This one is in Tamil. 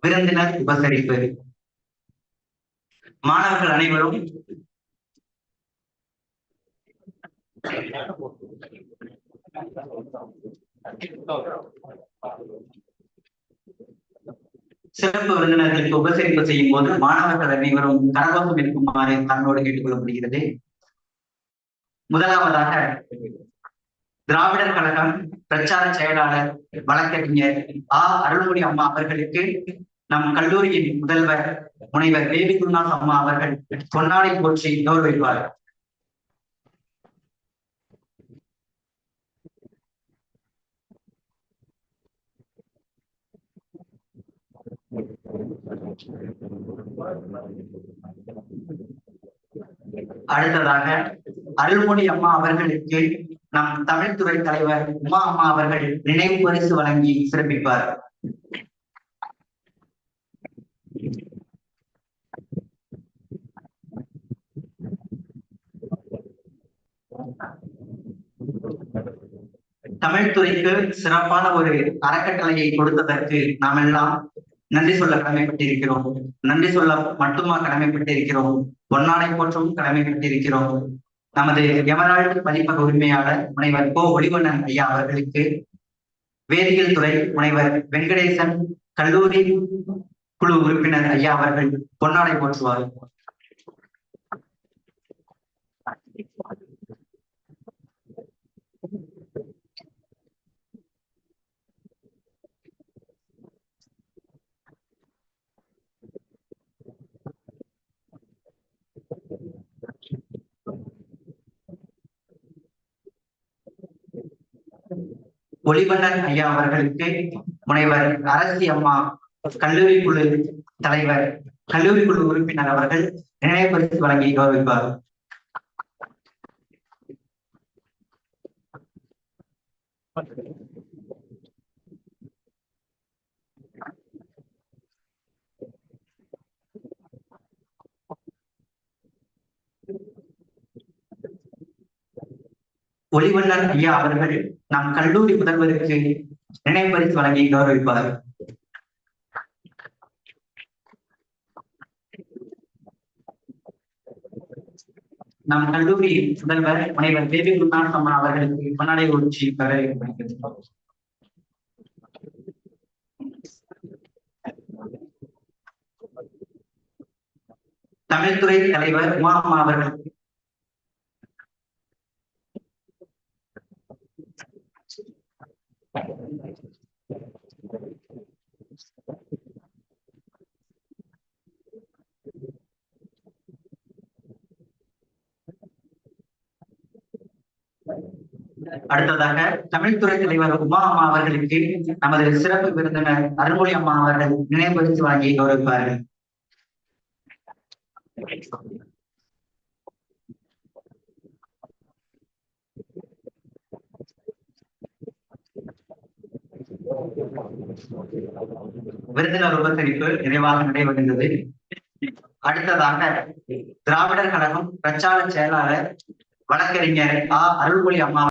விருந்தினர் உபசரிப்பு. மாணவர்கள் அனைவரும் சிறப்பு விருந்தினர்களுக்கு உபசரிப்பு செய்யும் போது மாணவர்கள் அனைவரும் கரகோஷம் இருக்குமாறு தன்னோடு கேட்டுக்கொள்ளப்படுகிறது முதலாவதாக திராவிடர் கழகம் பிரச்சார செயலாளர் வழக்கறிஞர் ஆ. அருள்மொழி அம்மா அவர்களுக்கு நம் கல்லூரியின் முதல்வர் முனைவர் தேவி குருநாத் அம்மா அவர்கள் பொன்னாடை போற்றி கௌரவிப்பார் அடுத்ததாக அருள்மொழி அம்மா அவர்களுக்கு நம் தமிழ்துறை தலைவர் உமா அம்மா அவர்கள் நினைவு பரிசு வழங்கி சிறப்பிப்பார். தமிழ்துறைக்கு சிறப்பான ஒரு அறக்கட்டளையை கொடுத்ததற்கு நாம் எல்லாம் நன்றி சொல்ல கடமைப்பட்டிருக்கிறோம். நன்றி சொல்ல மட்டுமா கடமைப்பட்டிருக்கிறோம். பொன்னாடை போற்றும் கடமைப்பட்டிருக்கிறோம். நமது எமரால்டு பதிப்பக உரிமையாளர் முனைவர் கோ ஒளிவண்ணன் ஐயா அவர்களுக்கு வேதியியல் துறை முனைவர் வெங்கடேசன் கல்லூரி குழு உறுப்பினர் ஐயா அவர்கள் பொன்னாடை போற்றுவார். ஒளிவண்ணன் ஐயா அவர்களுக்கு முனைவர் அரசி அம்மா கல்லூரி குழு தலைவர் கல்லூரி குழு உறுப்பினர் அவர்கள் நினைவு பரிசு வழங்கி கௌரவிப்பார். ஒளிவண்ணன் ஐயா அவர்கள் நம் கல்லூரி முதல்வருக்கு நினைவரிசு வழங்கி கௌரவிப்பார். நம் கல்லூரி முதல்வர் முனைவர் தேவி குருநாத் அம்மா அவர்களுக்கு பொன்னாடை ஒழிச்சி வரவேற்கிறோம் தமிழ்துறை தலைவர் உமா அம்மா அவர்கள் அடுத்ததாக தமிழ்துறை தலைவர் உமா அம்மா அவர்களுக்கு நமது சிறப்பு விருந்தினர் அருள்மொழி அம்மா அவர்கள் நினைவு பரிசு வழங்கி கௌரவிப்பார்கள் விருந்தினர் உபசரிப்பு நிறைவாக நடைபெறுகிறது அடுத்ததாக திராவிடர் கழகம் பிரச்சார செயலாளர் வழக்கறிஞர் ஆ. அருள்மொழி அம்மா